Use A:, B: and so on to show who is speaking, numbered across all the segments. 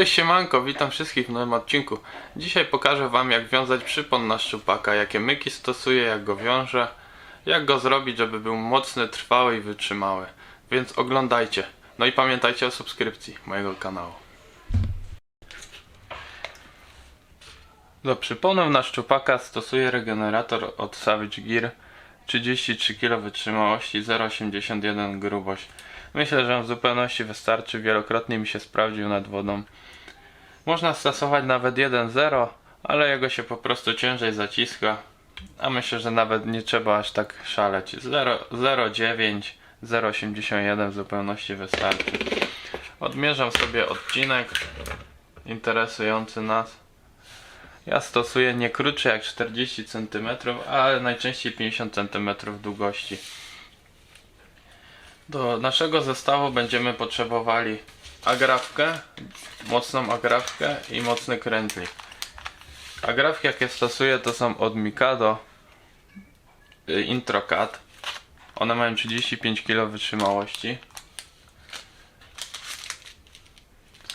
A: Cześć siemanko, witam wszystkich w nowym odcinku. Dzisiaj pokażę wam jak wiązać przypon na szczupaka, jakie myki stosuję, jak go wiążę, jak go zrobić, żeby był mocny, trwały i wytrzymały. Więc oglądajcie. No i pamiętajcie o subskrypcji mojego kanału. Do przyponów na szczupaka stosuję regenerator od Savage Gear 33 kg wytrzymałości 0,81 grubość. Myślę, że on w zupełności wystarczy, wielokrotnie mi się sprawdził nad wodą. Można stosować nawet 1,0, ale jego się po prostu ciężej zaciska, a myślę, że nawet nie trzeba aż tak szaleć. 0,9, 0,81 w zupełności wystarczy. Odmierzam sobie odcinek interesujący nas. Ja stosuję nie krótszy jak 40 cm, ale najczęściej 50 cm długości. Do naszego zestawu będziemy potrzebowali agrafkę, mocną agrafkę i mocny krętlik. Agrafki jakie stosuję to są od Mikado y, Introcat. One mają 35 kg wytrzymałości.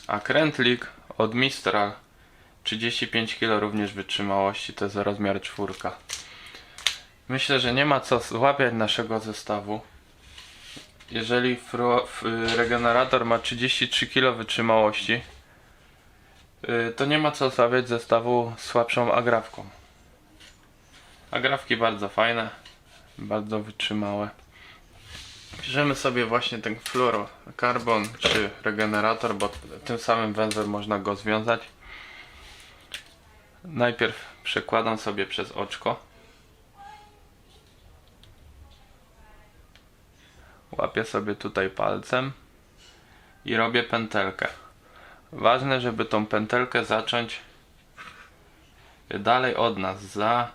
A: A krętlik od Mistral 35 kg również wytrzymałości, to jest rozmiar czwórka. Myślę, że nie ma co złapiać naszego zestawu. Jeżeli fro, f, regenerator ma 33 kg wytrzymałości, y, to nie ma co stawiać zestawu słabszą agrafką. Agrafki bardzo fajne, bardzo wytrzymałe. Bierzemy sobie właśnie ten fluorokarbon czy regenerator, bo tym samym węzłem można go związać. Najpierw przekładam sobie przez oczko. Łapię sobie tutaj palcem i robię pętelkę. Ważne, żeby tą pętelkę zacząć dalej od nas, za,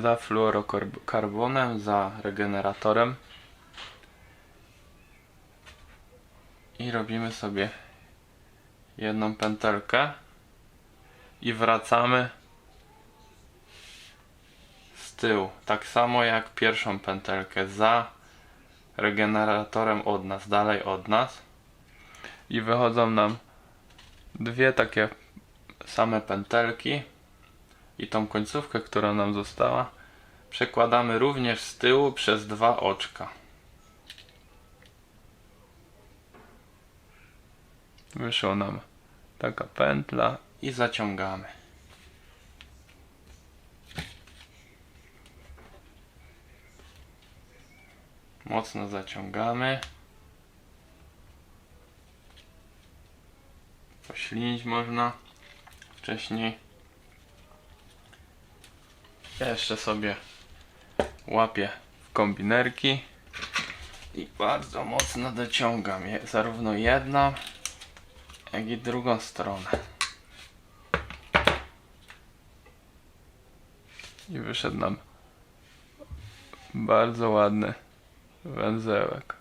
A: za fluorokarbonem, za regeneratorem. I robimy sobie jedną pętelkę i wracamy z tyłu. Tak samo jak pierwszą pętelkę za regeneratorem od nas, dalej od nas. I wychodzą nam dwie takie same pętelki i tą końcówkę, która nam została przekładamy również z tyłu przez dwa oczka. Wyszło nam taka pętla i zaciągamy. Mocno zaciągamy. Poślinić można wcześniej. Ja jeszcze sobie łapię w kombinerki i bardzo mocno dociągam je, zarówno jedną, jak i drugą stronę. I wyszedł nam bardzo ładny węzełek.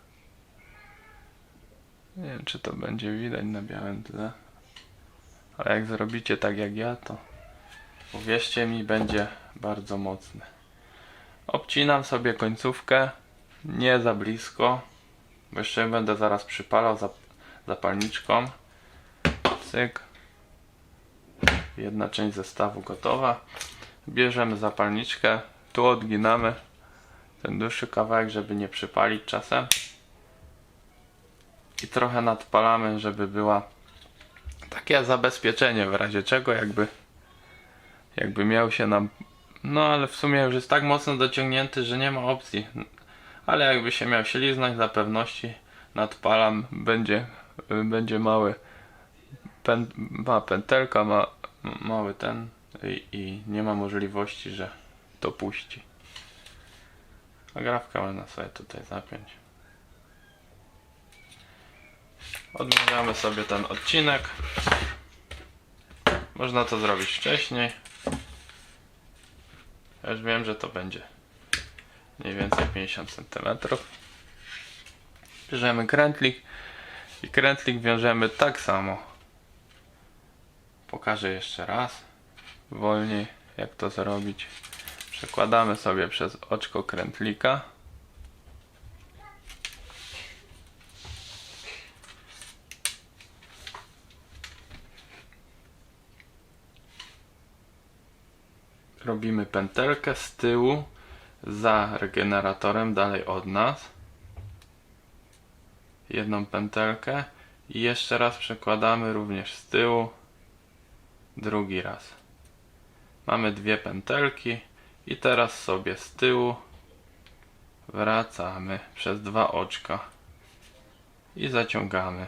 A: Nie wiem, czy to będzie widać na białym tle. Ale jak zrobicie tak jak ja, to uwierzcie mi, będzie bardzo mocny. Obcinam sobie końcówkę, nie za blisko, bo jeszcze będę zaraz przypalał zap zapalniczką. Cyk. Jedna część zestawu gotowa. Bierzemy zapalniczkę, tu odginamy ten dłuższy kawałek, żeby nie przypalić czasem. I trochę nadpalamy, żeby była takie zabezpieczenie w razie czego jakby jakby miał się nam no ale w sumie już jest tak mocno dociągnięty, że nie ma opcji. Ale jakby się miał śliznąć dla pewności nadpalam, będzie będzie mały pę, ma pętelka, ma mały ten i, i nie ma możliwości, że to puści. Agrafkę można sobie tutaj zapiąć. Odmierzamy sobie ten odcinek. Można to zrobić wcześniej. Ja już wiem, że to będzie mniej więcej 50 cm. Bierzemy krętlik i krętlik wiążemy tak samo. Pokażę jeszcze raz wolniej jak to zrobić. Przekładamy sobie przez oczko krętlika. Robimy pętelkę z tyłu za regeneratorem, dalej od nas. Jedną pętelkę i jeszcze raz przekładamy również z tyłu. Drugi raz. Mamy dwie pętelki i teraz sobie z tyłu wracamy przez dwa oczka i zaciągamy.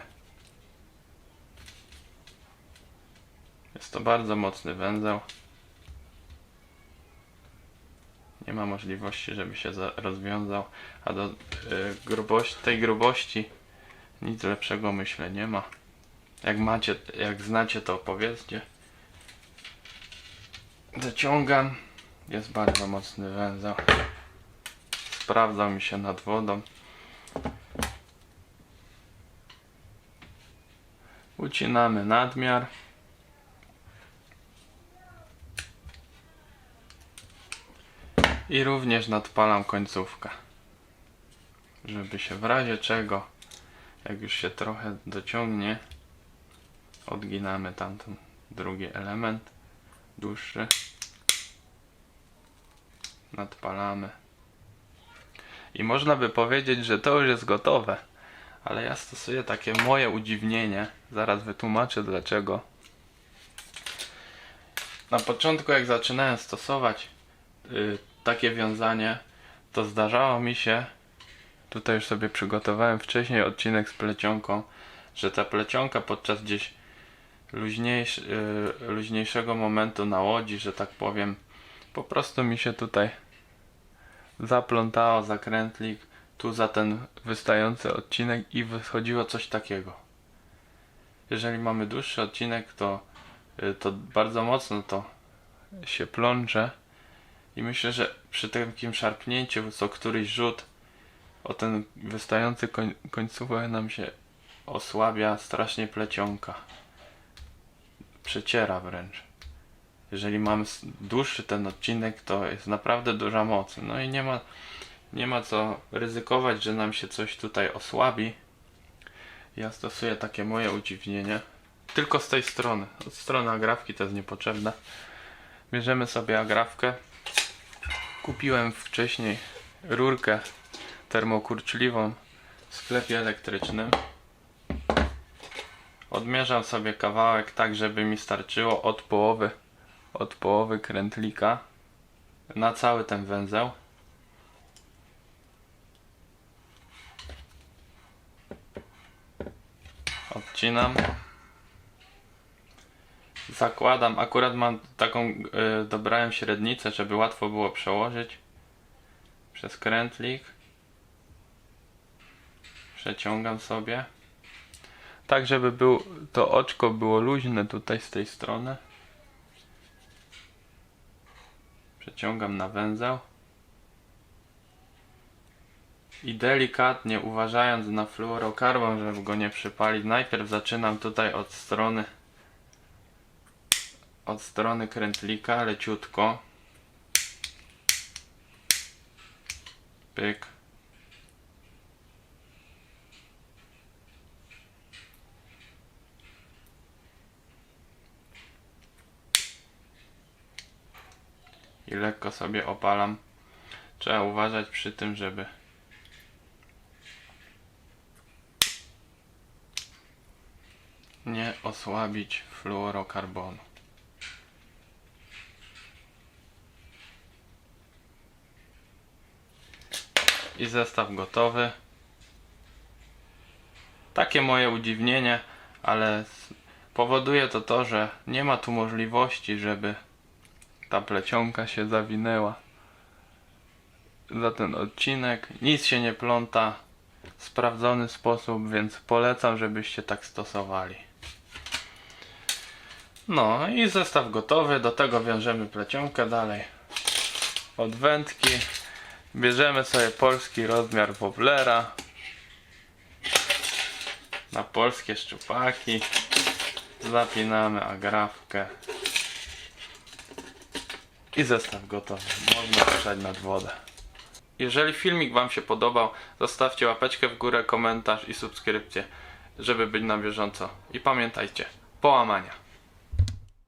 A: Jest to bardzo mocny węzeł. Nie ma możliwości, żeby się za- rozwiązał, a do y, grubości, tej grubości nic lepszego myślę nie ma. Jak macie, jak znacie to powiedzcie. Dociągam. Jest bardzo mocny węzeł. Sprawdzał mi się nad wodą. Ucinamy nadmiar. I również nadpalam końcówkę. Żeby się w razie czego, jak już się trochę dociągnie, odginamy tamten drugi element, dłuższy. Nadpalamy. I można by powiedzieć, że to już jest gotowe. Ale ja stosuję takie moje udziwnienie. Zaraz wytłumaczę dlaczego. Na początku jak zaczynałem stosować y, takie wiązanie, to zdarzało mi się, tutaj już sobie przygotowałem wcześniej odcinek z plecionką, że ta plecionka podczas gdzieś luźniejsz, y, luźniejszego momentu na łodzi, że tak powiem, po prostu mi się tutaj zaplątało zakrętlik tu za ten wystający odcinek i wychodziło coś takiego. Jeżeli mamy dłuższy odcinek, to, y, to bardzo mocno to się plącze i myślę, że przy takim szarpnięciu co któryś rzut o ten wystający koń, końcówek nam się osłabia strasznie plecionka. Przeciera wręcz. Jeżeli mamy dłuższy ten odcinek, to jest naprawdę duża moc. No i nie ma, nie ma co ryzykować, że nam się coś tutaj osłabi. Ja stosuję takie moje udziwnienie. Tylko z tej strony. Od strony agrafki to jest niepotrzebne. Bierzemy sobie agrafkę. Kupiłem wcześniej rurkę termokurczliwą w sklepie elektrycznym. Odmierzam sobie kawałek tak, żeby mi starczyło od połowy, od połowy krętlika na cały ten węzeł. Odcinam. Zakładam, akurat mam taką, y, dobrałem średnicę, żeby łatwo było przełożyć przez krętlik. Przeciągam sobie. Tak, żeby był, to oczko było luźne tutaj z tej strony. Przeciągam na węzeł. I delikatnie uważając na fluorokarbon, żeby go nie przypalić, najpierw zaczynam tutaj od strony od strony krętlika leciutko. Pyk. I lekko sobie opalam. Trzeba uważać przy tym, żeby nie osłabić fluorokarbonu. i zestaw gotowy. Takie moje udziwnienie, ale powoduje to to, że nie ma tu możliwości, żeby ta plecionka się zawinęła za ten odcinek. Nic się nie pląta. Sprawdzony sposób, więc polecam, żebyście tak stosowali. No i zestaw gotowy. Do tego wiążemy plecionkę dalej. Od wędki Bierzemy sobie polski rozmiar woblera na polskie szczupaki. Zapinamy agrafkę i zestaw gotowy. Można ruszać nad wodę. Jeżeli filmik Wam się podobał, zostawcie łapeczkę w górę, komentarz i subskrypcję, żeby być na bieżąco. I pamiętajcie, połamania.